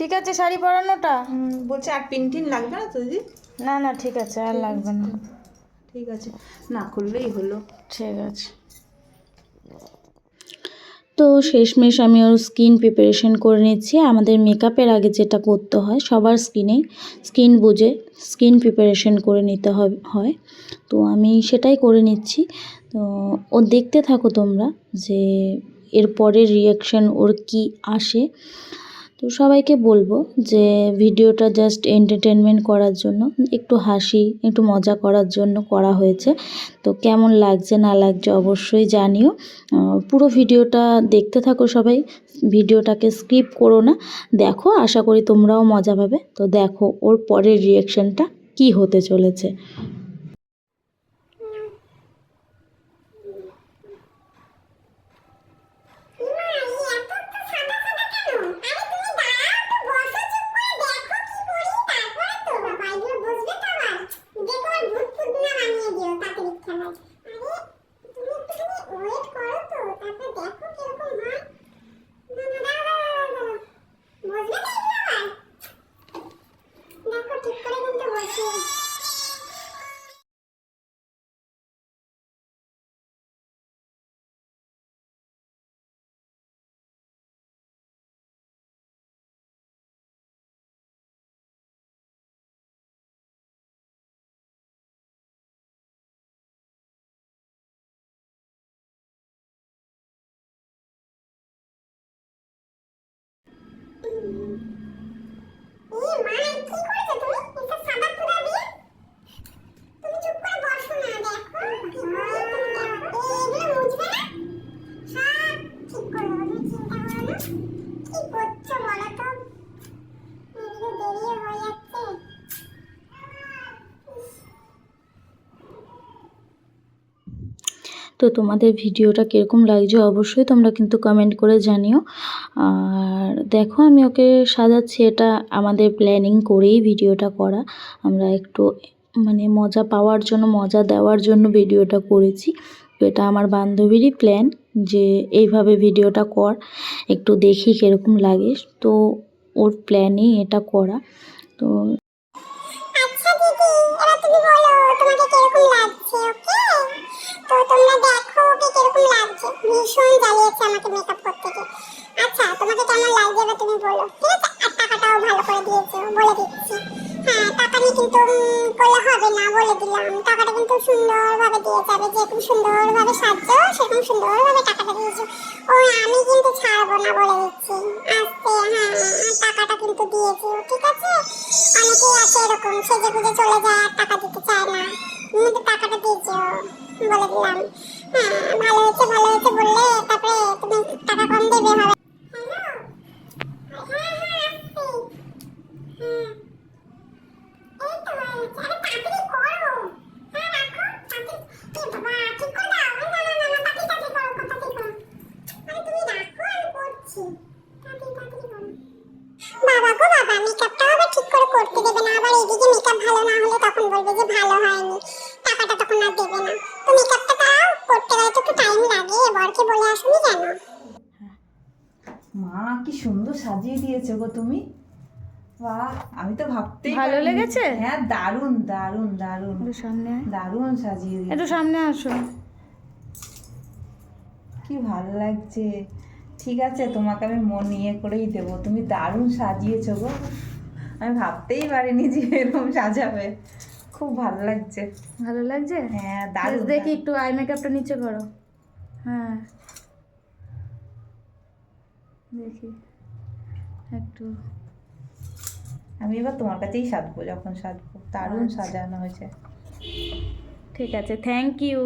ঠিক আছে শাড়ি পরানোটা? বলছে আর পিন টিন লাগবে না তো দিদি? না না ঠিক আছে আর লাগবে না। ঠিক আছে না খুললেই হলো। ঠিক আছে। তো শেষমেশ আমি ওর স্কিন প্রিপারেশন করে নিচ্ছি। আমাদের মেকআপের আগে যেটা করতে হয় সবার স্কিনে স্কিন বুঝে স্কিন প্রিপারেশন করে নিতে হবে হয়। তো আমি সেটাই করে নিচ্ছি। তো ও দেখতে থাকো তোমরা যে এর পরের রিয়াকশান ওর কি আসে। তো সবাইকে বলব যে ভিডিওটা জাস্ট এন্টারটেনমেন্ট করার জন্য, একটু হাসি, একটু মজা করার জন্য করা হয়েছে। তো কেমন লাগছে, না লাগছে অবশ্যই জানিও। পুরো ভিডিওটা দেখতে থাকো সবাই, ভিডিওটাকে স্কিপ করো না। দেখো, আশা করি তোমরাও মজা পাবে। তো দেখো ওর পরের রিয়াকশানটা কি হতে চলেছে মা এই এত তো সাদা সাদা কেন আরে তুমি দাঁড়াও তো বসো চুপ করে দেখো কি করি তারপরে তো বাবা এগুলো বুঝবে তো আবার দেখো আর ভূত ফুত না বানিয়ে দিও আরে তুমি একটুখানি ওয়েট করো তো, তারপর দেখো কীরকম হয়। না না, দাঁড়াও দাঁড়াও দাঁড়াও বুঝবে তো দেখো ঠিক করে কিন্তু বসিয়ে এই মা কি তো তোমাদের ভিডিওটা কীরকম লাগছে অবশ্যই তোমরা কিন্তু কমেন্ট করে জানিও। আর দেখো আমি ওকে সাজাচ্ছি, এটা আমাদের প্ল্যানিং করেই ভিডিওটা করা। আমরা একটু মানে মজা পাওয়ার জন্য, মজা দেওয়ার জন্য ভিডিওটা করেছি। তো এটা আমার বান্ধবীরই প্ল্যান যে এইভাবে ভিডিওটা কর, একটু দেখি কীরকম লাগে। তো ওর প্ল্যানই এটা করা। তো আচ্ছা দিদি, এবার তুমি বলো তোমাকে কীরকম লাগছে ওকে তো তোমরা দেখো ওকে কীরকম লাগছে। ভীষণ জ্বালিয়েছে আমাকে মেকআপ করতে গিয়ে। আচ্ছা তোমাকে কেমন লাগছে এবার তুমি বলো। ঠিক আছে, আর টাকাটাও ভালো করে দিয়েছ, বলে দিচ্ছি। হ্যাঁ টাকা নিয়ে কিন্তু করলে হবে না, বলে দিলাম। টাকাটা কিন্তু সুন্দরভাবে দিয়ে যাবে, যেরকম সুন্দরভাবে সাজছো, সেরকম সুন্দরভাবে টাকাটা দিয়েছ। ওই আমি কিন্তু ছাড়বো না, বলে দিচ্ছি। আস্তে হ্যাঁ টাকাটা কিন্তু দিয়েছি, ঠিক আছে? অনেকেই আছে এরকম সেজে গুজে চলে যায় আর টাকা দিতে বাবা গো বাবা মেকআপটা আবার ঠিক করে করতে দেবে না। আবার এদিকে মেকআপ ভালো না হলে তখন বলবে যে ভালো হয়নি। টাকাটা তখন আর দেবে না। তো মেকআপটা তাও করতে গেলে তো একটু টাইম লাগে। বরকে বলে আসুনি কেন? মা কি সুন্দর সাজিয়ে দিয়েছ গো তুমি। বাহ আমি তো ভাবতেই ভালো লেগেছে? হ্যাঁ দারুণ দারুণ দারুণ। একটু সামনে। দারুণ সাজিয়ে দিয়েছ। একটু সামনে আসো। কি ভালো লাগছে। ঠিক আছে তোমাকে আমি মন নিয়ে করেই দেবো। তুমি দারুণ সাজিয়েছো গো। আমি ভাবতেই পারিনি যে এরকম সাজাবে। খুব ভালো লাগছে। ভালো লাগছে? হ্যাঁ দারুণ দেখি একটু আই মেকআপটা নিচে করো। হ্যাঁ। দেখি। একটু। আমি এবার তোমার কাছেই সাজবো যখন সাজবো। দারুণ আচ্ছা। সাজানো হয়েছে। ঠিক আছে থ্যাংক ইউ